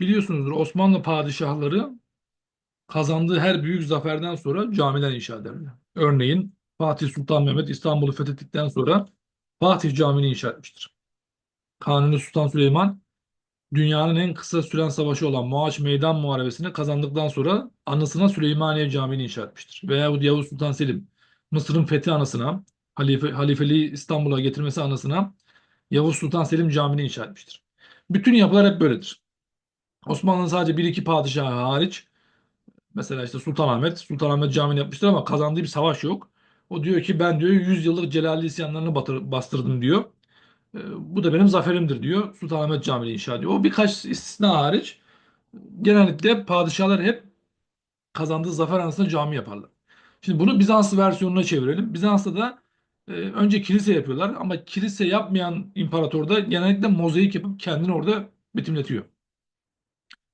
Biliyorsunuzdur Osmanlı padişahları kazandığı her büyük zaferden sonra camiler inşa ederler. Örneğin Fatih Sultan Mehmet İstanbul'u fethettikten sonra Fatih Camii'ni inşa etmiştir. Kanuni Sultan Süleyman dünyanın en kısa süren savaşı olan Mohaç Meydan Muharebesi'ni kazandıktan sonra anısına Süleymaniye Camii'ni inşa etmiştir. Veyahut Yavuz Sultan Selim Mısır'ın fethi anısına, halife, halifeliği İstanbul'a getirmesi anısına Yavuz Sultan Selim Camii'ni inşa etmiştir. Bütün yapılar hep böyledir. Osmanlı'nın sadece bir iki padişahı hariç mesela işte Sultanahmet, Sultanahmet Camii'ni yapmıştır ama kazandığı bir savaş yok. O diyor ki ben diyor 100 yıllık Celali isyanlarını batır, bastırdım diyor. E, bu da benim zaferimdir diyor. Sultanahmet Camii'ni inşa ediyor. O birkaç istisna hariç genellikle padişahlar hep kazandığı zafer anısına cami yaparlar. Şimdi bunu Bizanslı versiyonuna çevirelim. Bizans'ta da e, önce kilise yapıyorlar ama kilise yapmayan imparator da genellikle mozaik yapıp kendini orada betimletiyor.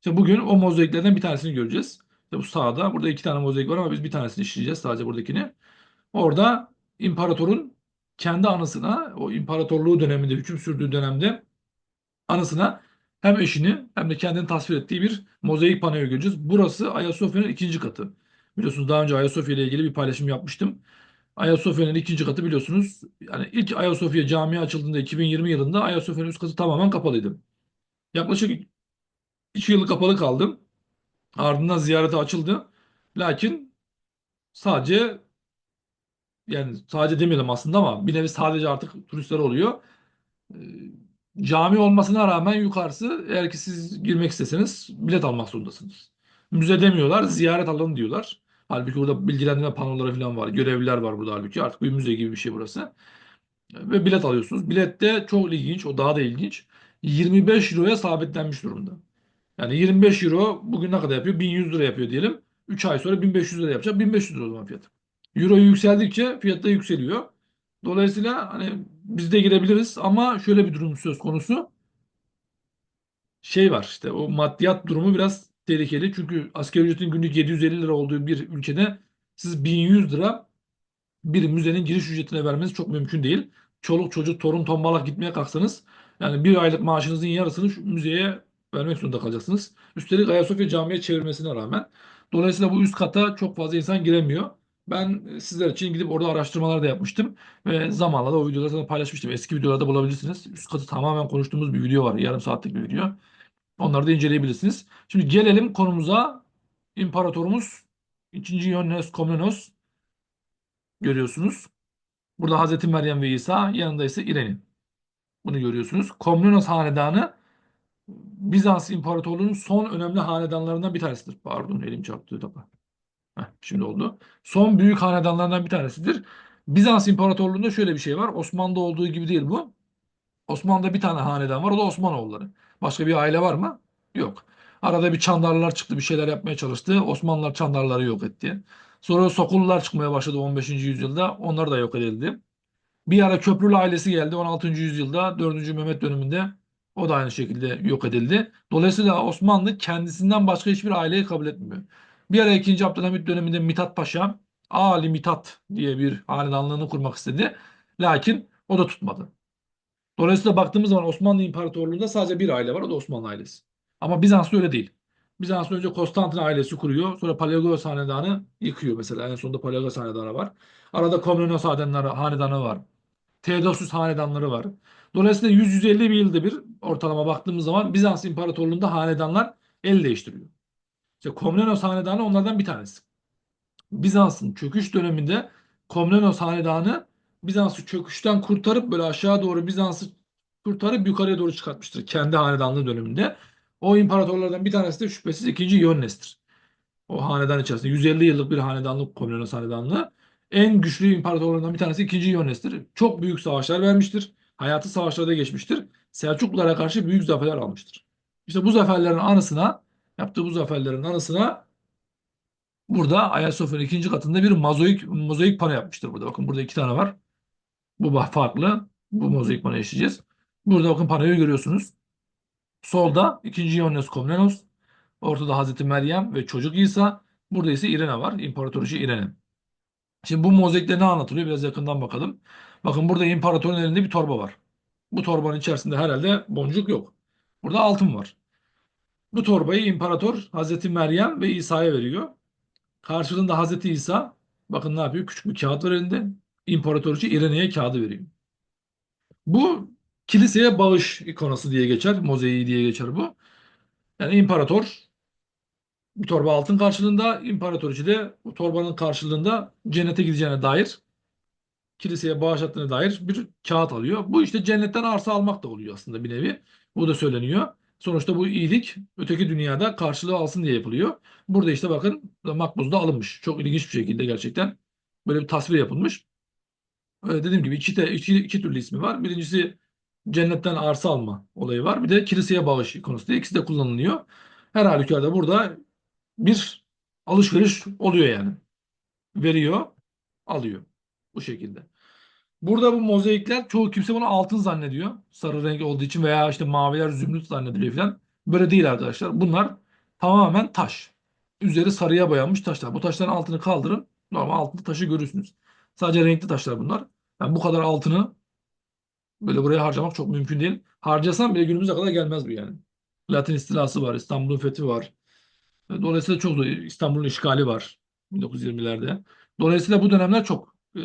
İşte bugün o mozaiklerden bir tanesini göreceğiz. İşte bu sağda burada iki tane mozaik var ama biz bir tanesini işleyeceğiz sadece buradakini. Orada imparatorun kendi anısına o imparatorluğu döneminde hüküm sürdüğü dönemde anısına hem eşini hem de kendini tasvir ettiği bir mozaik panoyu göreceğiz. Burası Ayasofya'nın ikinci katı. Biliyorsunuz daha önce Ayasofya ile ilgili bir paylaşım yapmıştım. Ayasofya'nın ikinci katı biliyorsunuz. Yani ilk Ayasofya Camii açıldığında 2020 yılında Ayasofya'nın üst katı tamamen kapalıydı. Yaklaşık 2 yıl kapalı kaldı. Ardından ziyarete açıldı. Lakin sadece yani sadece demeyelim aslında ama bir nevi sadece artık turistler oluyor. Ee, Cami olmasına rağmen yukarısı eğer ki siz girmek isteseniz bilet almak zorundasınız. Müze demiyorlar, ziyaret alanı diyorlar. Halbuki burada bilgilendirme panoları falan var. Görevliler var burada halbuki. Artık bir müze gibi bir şey burası. Ve bilet alıyorsunuz. Bilet de çok ilginç. O daha da ilginç. 25 euroya sabitlenmiş durumda. Yani 25 euro bugün ne kadar yapıyor? 1100 lira yapıyor diyelim. 3 ay sonra 1500 lira yapacak. 1500 lira o zaman fiyatı. Euro yükseldikçe fiyat da yükseliyor. Dolayısıyla hani biz de girebiliriz ama şöyle bir durum söz konusu. Şey var işte o maddiyat durumu biraz tehlikeli. Çünkü asgari ücretin günlük 750 lira olduğu bir ülkede siz 1100 lira bir müzenin giriş ücretine vermeniz çok mümkün değil. Çoluk çocuk torun tombalak gitmeye kalksanız yani bir aylık maaşınızın yarısını şu müzeye vermek zorunda kalacaksınız. Üstelik Ayasofya Camii'ye çevirmesine rağmen. Dolayısıyla bu üst kata çok fazla insan giremiyor. Ben sizler için gidip orada araştırmalar da yapmıştım ve zamanla da o videoları sana paylaşmıştım. Eski videolarda bulabilirsiniz. Üst katı tamamen konuştuğumuz bir video var. Yarım saatlik bir video. Onları da inceleyebilirsiniz. Şimdi gelelim konumuza. İmparatorumuz 2. Ioannes Komnenos görüyorsunuz. Burada Hazreti Meryem ve İsa yanında ise İreni. Bunu görüyorsunuz. Komnenos hanedanı Bizans İmparatorluğu'nun son önemli hanedanlarından bir tanesidir. Pardon elim çarptı topa. Heh, şimdi oldu. Son büyük hanedanlardan bir tanesidir. Bizans İmparatorluğu'nda şöyle bir şey var. Osmanlı'da olduğu gibi değil bu. Osmanlı'da bir tane hanedan var. O da Osmanoğulları. Başka bir aile var mı? Yok. Arada bir Çandarlılar çıktı. Bir şeyler yapmaya çalıştı. Osmanlılar Çandarlıları yok etti. Sonra Sokullular çıkmaya başladı 15. yüzyılda. Onlar da yok edildi. Bir ara Köprülü ailesi geldi 16. yüzyılda 4. Mehmet döneminde o da aynı şekilde yok edildi. Dolayısıyla Osmanlı kendisinden başka hiçbir aileyi kabul etmiyor. Bir ara 2. Abdülhamit döneminde Mithat Paşa Ali Mithat diye bir hanedanlığını kurmak istedi. Lakin o da tutmadı. Dolayısıyla baktığımız zaman Osmanlı İmparatorluğu'nda sadece bir aile var. O da Osmanlı ailesi. Ama Bizans'ta öyle değil. Bizans önce Konstantin ailesi kuruyor. Sonra Palagios hanedanı yıkıyor mesela. En sonunda Palagios hanedanı var. Arada Komnenos hanedanı var. Theodosius hanedanları var. Dolayısıyla 100-150 bir yılda bir ortalama baktığımız zaman Bizans İmparatorluğu'nda hanedanlar el değiştiriyor. İşte Komnenos hanedanı onlardan bir tanesi. Bizans'ın çöküş döneminde Komnenos hanedanı Bizans'ı çöküşten kurtarıp böyle aşağı doğru Bizans'ı kurtarıp yukarıya doğru çıkartmıştır kendi hanedanlığı döneminde. O imparatorlardan bir tanesi de şüphesiz 2. Ioannes'tir. O hanedan içerisinde 150 yıllık bir hanedanlık Komnenos hanedanlığı. En güçlü imparatorlarından bir tanesi 2. Ioannes'tir. Çok büyük savaşlar vermiştir. Hayatı savaşlarda geçmiştir. Selçuklulara karşı büyük zaferler almıştır. İşte bu zaferlerin anısına, yaptığı bu zaferlerin anısına burada Ayasofya'nın ikinci katında bir mozaik, mozaik pano yapmıştır burada. Bakın burada iki tane var. Bu farklı. Bu mozaik pano işleyeceğiz. Burada bakın panoyu görüyorsunuz. Solda 2. Ioannes Komnenos. Ortada Hazreti Meryem ve çocuk İsa. Burada ise İrene var. İmparatoriçe İrene. Şimdi bu mozaikte ne anlatılıyor? Biraz yakından bakalım. Bakın burada imparatorun elinde bir torba var. Bu torbanın içerisinde herhalde boncuk yok. Burada altın var. Bu torbayı imparator Hazreti Meryem ve İsa'ya veriyor. Karşılığında Hazreti İsa bakın ne yapıyor? Küçük bir kağıt var elinde. İmparatorcu İrene'ye kağıdı veriyor. Bu kiliseye bağış ikonası diye geçer. Mozaiği diye geçer bu. Yani imparator bir torba altın karşılığında, imparatoriçe de bu torbanın karşılığında cennete gideceğine dair kiliseye bağış attığına dair bir kağıt alıyor. Bu işte cennetten arsa almak da oluyor aslında bir nevi. Bu da söyleniyor. Sonuçta bu iyilik öteki dünyada karşılığı alsın diye yapılıyor. Burada işte bakın makbuzda alınmış. Çok ilginç bir şekilde gerçekten böyle bir tasvir yapılmış. Öyle dediğim gibi iki, de, iki, iki türlü ismi var. Birincisi cennetten arsa alma olayı var. Bir de kiliseye bağış konusu diye ikisi de kullanılıyor. Her halükarda burada bir alışveriş oluyor yani. Veriyor, alıyor. Bu şekilde. Burada bu mozaikler çoğu kimse bunu altın zannediyor. Sarı renk olduğu için veya işte maviler zümrüt zannediliyor falan. Böyle değil arkadaşlar. Bunlar tamamen taş. Üzeri sarıya boyanmış taşlar. Bu taşların altını kaldırın. Normal altın taşı görürsünüz. Sadece renkli taşlar bunlar. Yani bu kadar altını böyle buraya harcamak çok mümkün değil. Harcasan bile günümüze kadar gelmez bu yani. Latin istilası var, İstanbul'un fethi var. Dolayısıyla çok. İstanbul'un işgali var 1920'lerde. Dolayısıyla bu dönemler çok e,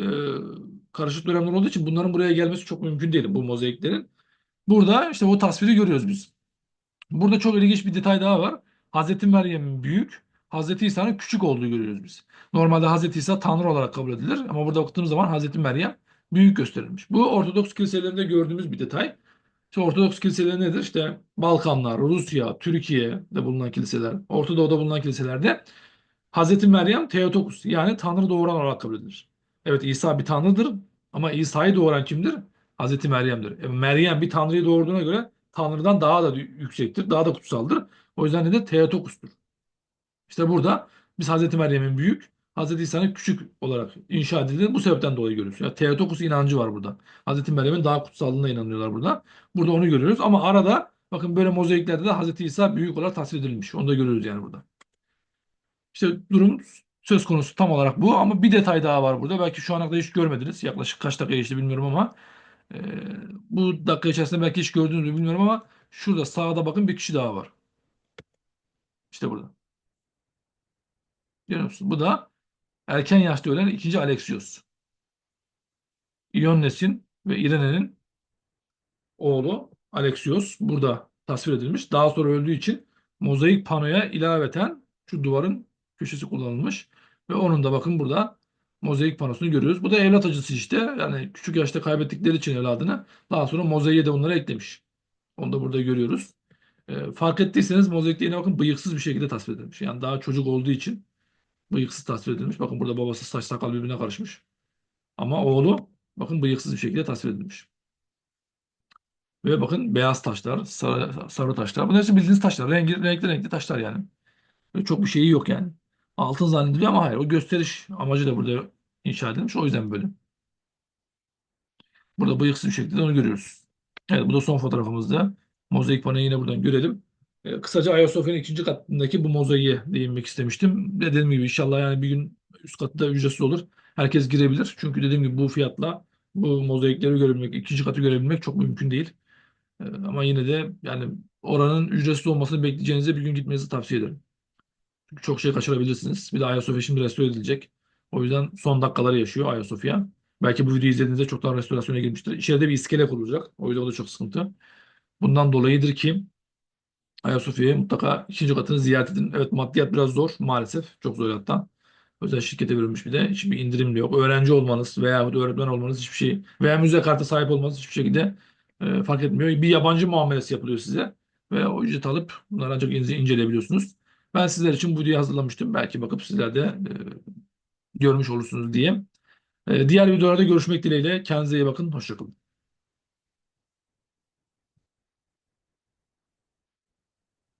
karışık dönemler olduğu için bunların buraya gelmesi çok mümkün değil bu mozaiklerin. Burada işte o tasviri görüyoruz biz. Burada çok ilginç bir detay daha var. Hazreti Meryem'in büyük, Hazreti İsa'nın küçük olduğu görüyoruz biz. Normalde Hazreti İsa Tanrı olarak kabul edilir ama burada baktığımız zaman Hazreti Meryem büyük gösterilmiş. Bu Ortodoks kiliselerinde gördüğümüz bir detay. İşte Ortodoks kiliseleri nedir? İşte Balkanlar, Rusya, Türkiye'de bulunan kiliseler, Orta Doğu'da bulunan kiliselerde Hazreti Meryem Theotokos yani Tanrı doğuran olarak kabul edilir. Evet İsa bir tanrıdır ama İsa'yı doğuran kimdir? Hazreti Meryem'dir. E, Meryem bir tanrıyı doğurduğuna göre Tanrı'dan daha da yüksektir, daha da kutsaldır. O yüzden de Theotokos'tur. İşte burada biz Hazreti Meryem'in büyük, Hazreti İsa'nın küçük olarak inşa edildiğini bu sebepten dolayı görüyoruz. Yani Theotokos inancı var burada. Hazreti Meryem'in daha kutsallığına inanıyorlar burada. Burada onu görüyoruz ama arada bakın böyle mozaiklerde de Hazreti İsa büyük olarak tasvir edilmiş. Onu da görüyoruz yani burada. İşte durum söz konusu tam olarak bu ama bir detay daha var burada. Belki şu ana kadar hiç görmediniz. Yaklaşık kaç dakika geçti bilmiyorum ama e, bu dakika içerisinde belki hiç gördünüz mü bilmiyorum ama şurada sağda bakın bir kişi daha var. İşte burada. Görüyor musunuz? Bu da erken yaşta ölen ikinci Alexios. Ioannes'in ve Irene'nin oğlu Alexios burada tasvir edilmiş. Daha sonra öldüğü için mozaik panoya ilaveten şu duvarın köşesi kullanılmış. Ve onun da bakın burada mozaik panosunu görüyoruz. Bu da evlat acısı işte. Yani küçük yaşta kaybettikleri için evladını daha sonra mozaiğe de onları eklemiş. Onu da burada görüyoruz. E, fark ettiyseniz mozaikte yine bakın bıyıksız bir şekilde tasvir edilmiş. Yani daha çocuk olduğu için bıyıksız tasvir edilmiş. Bakın burada babası saç sakal birbirine karışmış. Ama oğlu bakın bıyıksız bir şekilde tasvir edilmiş. Ve bakın beyaz taşlar, sarı, sarı taşlar. Bunlar hepsi bildiğiniz taşlar. Renkli, renkli renkli taşlar yani. Ve çok bir şeyi yok yani. Altın zannediliyor ama hayır. O gösteriş amacı da burada inşa edilmiş. O yüzden böyle. Burada bıyıksız bir şekilde onu görüyoruz. Evet bu da son fotoğrafımızda. Mozaik panoyu yine buradan görelim. E, kısaca Ayasofya'nın ikinci katındaki bu mozaiğe değinmek istemiştim. Dediğim gibi inşallah yani bir gün üst katta ücretsiz olur. Herkes girebilir. Çünkü dediğim gibi bu fiyatla bu mozaikleri görebilmek, ikinci katı görebilmek çok mümkün değil. E, ama yine de yani oranın ücretsiz olmasını bekleyeceğinize bir gün gitmenizi tavsiye ederim. Çok şey kaçırabilirsiniz. Bir de Ayasofya şimdi restore edilecek. O yüzden son dakikaları yaşıyor Ayasofya. Belki bu videoyu izlediğinizde çoktan restorasyona girmiştir. İçeride bir iskele kurulacak. O yüzden o da çok sıkıntı. Bundan dolayıdır ki Ayasofya'ya mutlaka ikinci katını ziyaret edin. Evet maddiyat biraz zor maalesef. Çok zor hatta. Özel şirkete verilmiş bir de. Hiçbir indirim yok. Öğrenci olmanız veya öğretmen olmanız hiçbir şey veya müze kartı sahip olmanız hiçbir şekilde e, fark etmiyor. Bir yabancı muamelesi yapılıyor size ve o ücret alıp bunları ancak ince, inceleyebiliyorsunuz. Ben sizler için bu videoyu hazırlamıştım. Belki bakıp sizler de e, görmüş olursunuz diye. E, diğer videolarda görüşmek dileğiyle. Kendinize iyi bakın. Hoşçakalın.